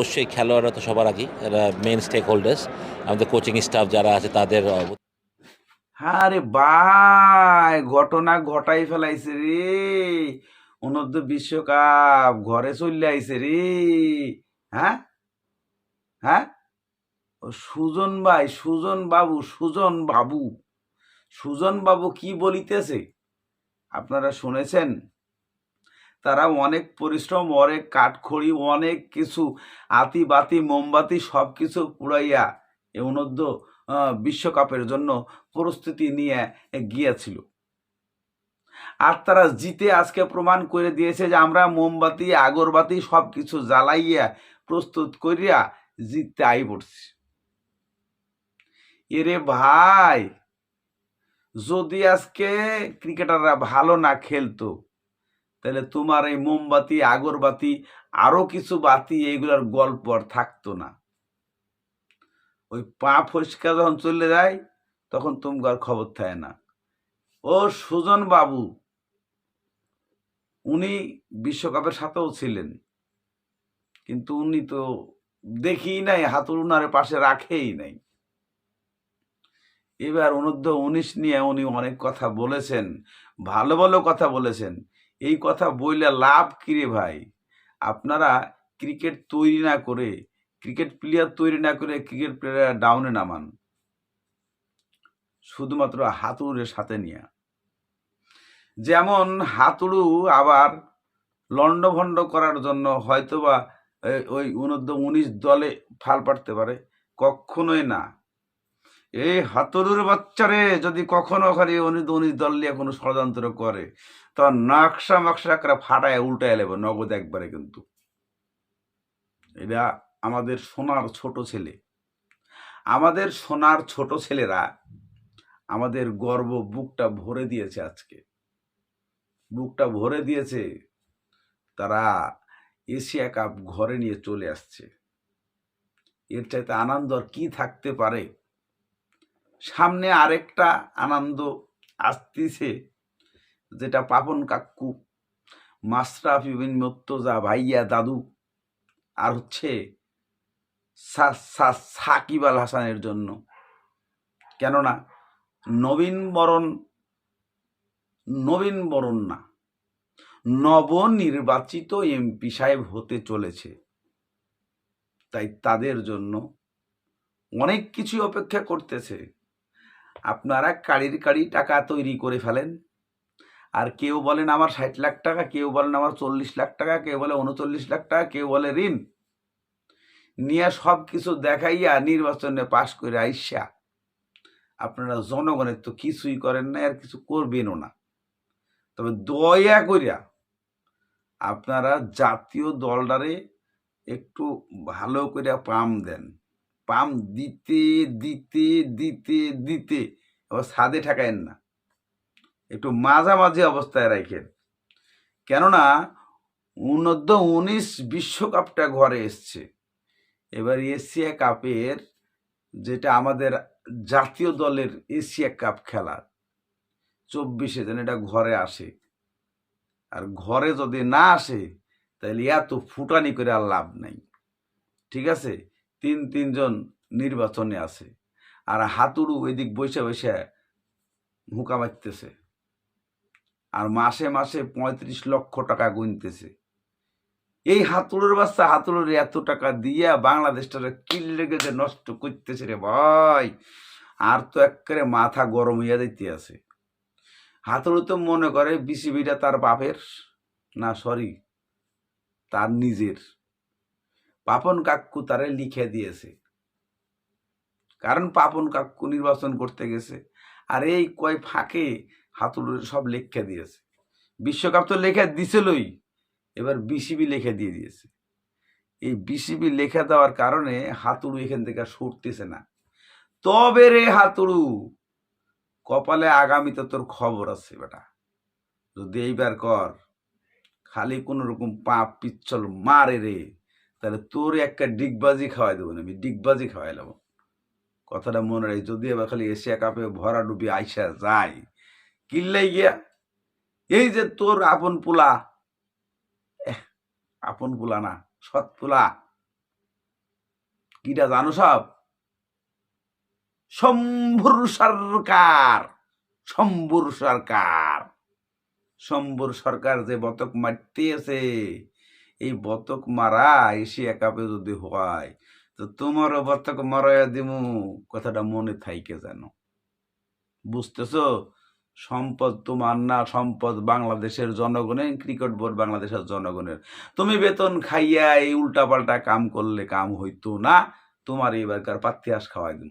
অবশ্যই খেলোয়াড়রা তো সবার আগে মেন স্টেক হোল্ডার্স আমাদের কোচিং স্টাফ যারা আছে তাদের অব- আরে ভাই, ঘটনা ঘটাই ফেলাইছে রে। অনূর্ধ্ব বিশ্বকাপ, ঘরে চলে আইছে রে। হ্যাঁ? হ্যাঁ? সুজন ভাই, সুজন বাবু সুজন বাবু। সুজন বাবু কি বলিতেছে? আপনারা শুনেছেন? তারা অনেক পরিশ্রম, অনেক কাঠখড়ি, অনেক কিছু আতি বাতি মোমবাতি সব কিছু পুড়াইয়া এ অনূর্ধ্ব বিশ্বকাপের জন্য প্রস্তুতি নিয়ে গিয়েছিল। আর তারা জিতে আজকে প্রমাণ করে দিয়েছে যে আমরা মোমবাতি, আগরবাতি সব কিছু জ্বালাইয়া প্রস্তুত করিয়া জিততে আই পড়ছি। এরে ভাই, যদি আজকে ক্রিকেটাররা ভালো না খেলতো তাহলে তোমার এই মোমবাতি, আগরবাতি, আরও কিছু বাতি, এইগুলোর গল্প আর থাকতো না। ওই পা ফসকা যখন চলে যায়, তখন তোমার খবর থাকে না। ও সুজন বাবু, উনি বিশ্বকাপের সাথেও ছিলেন। কিন্তু উনি তো দেখি নাই, হাতুর উনারে পাশে রাখেই নাই। এবার অনূর্ধ্ব উনিশ নিয়ে উনি অনেক কথা বলেছেন, ভালো ভালো কথা বলেছেন। এই কথা বইলে লাভ কিরে ভাই? আপনারা ক্রিকেট তৈরি না করে, ক্রিকেট প্লেয়ার তৈরি না করে ক্রিকেট প্লেয়ার ডাউনে নামান। শুধুমাত্র হাতুড়ের সাথে নিয়ে। যেমন হাতুড়ু আবার লন্ডভন্ড করার জন্য হয়তোবা ওই অনূর্ধ্ব উনিশ দলে ফাল পাড়তে পারে কখনোই না। এই হাতরুর বাচ্চারে যদি কখনো অনূর্ধ্ব উনিশ দল নিয়ে কোনো ষড়যন্ত্র করে তখন নকশা মকশা করে ফাটায়, উল্টায় নেবে নগদ একবারে কিন্তু। এটা আমাদের সোনার ছোট ছেলে। আমাদের সোনার ছোট ছেলেরা আমাদের গর্ব বুকটা ভরে দিয়েছে আজকে। বুকটা ভরে দিয়েছে, তারা এশিয়া কাপ ঘরে নিয়ে চলে আসছে। এর চাইতে আনন্দ আর কি থাকতে পারে? সামনে আরেকটা আনন্দ আসতেছে, যেটা পাপন কাক্কু মাশরাফি বিন মুর্তজা ভাইয়া দাদু, আর হচ্ছে সাকিব আল হাসানের জন্য। কেননা নবীন বরণ নবীন বরণ না, নবনির্বাচিত এমপি সাহেব হতে চলেছে। তাই তাদের জন্য অনেক কিছু অপেক্ষা করতেছে। আপনারা কাড়ির কাড়ি টাকা তৈরি করে ফেলেন। আর কেউ বলেন আমার ষাট লাখ টাকা, কেউ বলেন আমার চল্লিশ লাখ টাকা, কেউ বলে উনচল্লিশ লাখ টাকা, কেউ বলে ঋণ। নিয়ে সব কিছু দেখাইয়া নির্বাচনে পাশ করে আইসা আপনারা জনগণের তো কিছুই করেন না, আর কিছু করবেনও না। তবে দয়া করিয়া আপনারা জাতীয় দলটারে একটু ভালো করে পাম দেন। পাম দিতে দিতে দিতে দিতে। আবার ছাদে ঠেকায়েন না। একটু মাঝামাঝি অবস্থায় রাখেন। কেননা অনূর্ধ্ব উনিশ বিশ্বকাপটা ঘরে এসছে। এবার এশিয়া কাপের যেটা আমাদের জাতীয় দলের এশিয়া কাপ খেলা, চব্বিশে যেন এটা ঘরে আসে। আর ঘরে যদি না আসে, তাহলে এত ফুটানি করে আর লাভ নাই। ঠিক আছে? তিন, তিনজন নির্বাচনে আছে। আর হাতুড়ু ওইদিক বসে বসে হুকা মারতেছে। আর মাসে মাসে পঁয়ত্রিশ লক্ষ টাকা গুনতেছে। এই হাতুড়ের বাচ্চা হাতুড়ের এত টাকা দিয়া বাংলাদেশটা কিল্লে গেছে নষ্ট করতেছে রে ভাই। আর তো একেবারে মাথা গরম হইয়া দিতে আছে। হাতুড়ি তো মনে করে বিসিবিটা তার বাপের, না সরি, তার নিজের। পাপন কাক্কু তারে লিখে দিয়েছে। কারণ পাপন কাক্কু নির্বাচন করতে গেছে আর এই কয় ফাঁকে হাতুড়ি সব লেখা দিয়েছে। বিশ্বকাপ তো লেখা দিছিলই, এবার বিসিবি লেখা দিয়ে দিয়েছে। এই বিসিবি লেখা দেওয়ার কারণে হাতুড়ু এখান থেকে সরতেছে না। তবে রে হাতুড়ু, কপালে আগামীতে তোর খবর আছে বেটা। যদি এইবার কর, খালি কোনো রকম পাপ পিচ্ছল মারে রে। তাহলে তোর একটা ডিগবাজি খাওয়াই দেবো আমি ডিগবাজি খাওয়াইলাম কথাটা মনে রাখি যদি এবার খালি এশিয়া কাপে ভরা ডুবি আইসা যায়, কিল্লাই গিয়া, এই যে তোর আপন পোলা আপন পোলা না, সৎ পোলা, কিটা জানো সব? শম্ভুর সরকার শম্ভুর সরকার শম্ভুর সরকার যে বতক মারতেছে এই বতক মারা এশিয়া কাপে যদি হয়, তো তোমারও বতক মারাইয়া দিমু, কথাটা মনে থাইকে যেন। বুঝতেছো? সম্পদ তোমার না, সম্পদ বাংলাদেশের জনগণের, ক্রিকেট বোর্ড বাংলাদেশের জনগণের। তুমি বেতন খাইয়া এই উল্টাপাল্টা কাম করলে কাম হইতো না, তোমার এবারকার পাত্তিয়াস খাওয়াই দিন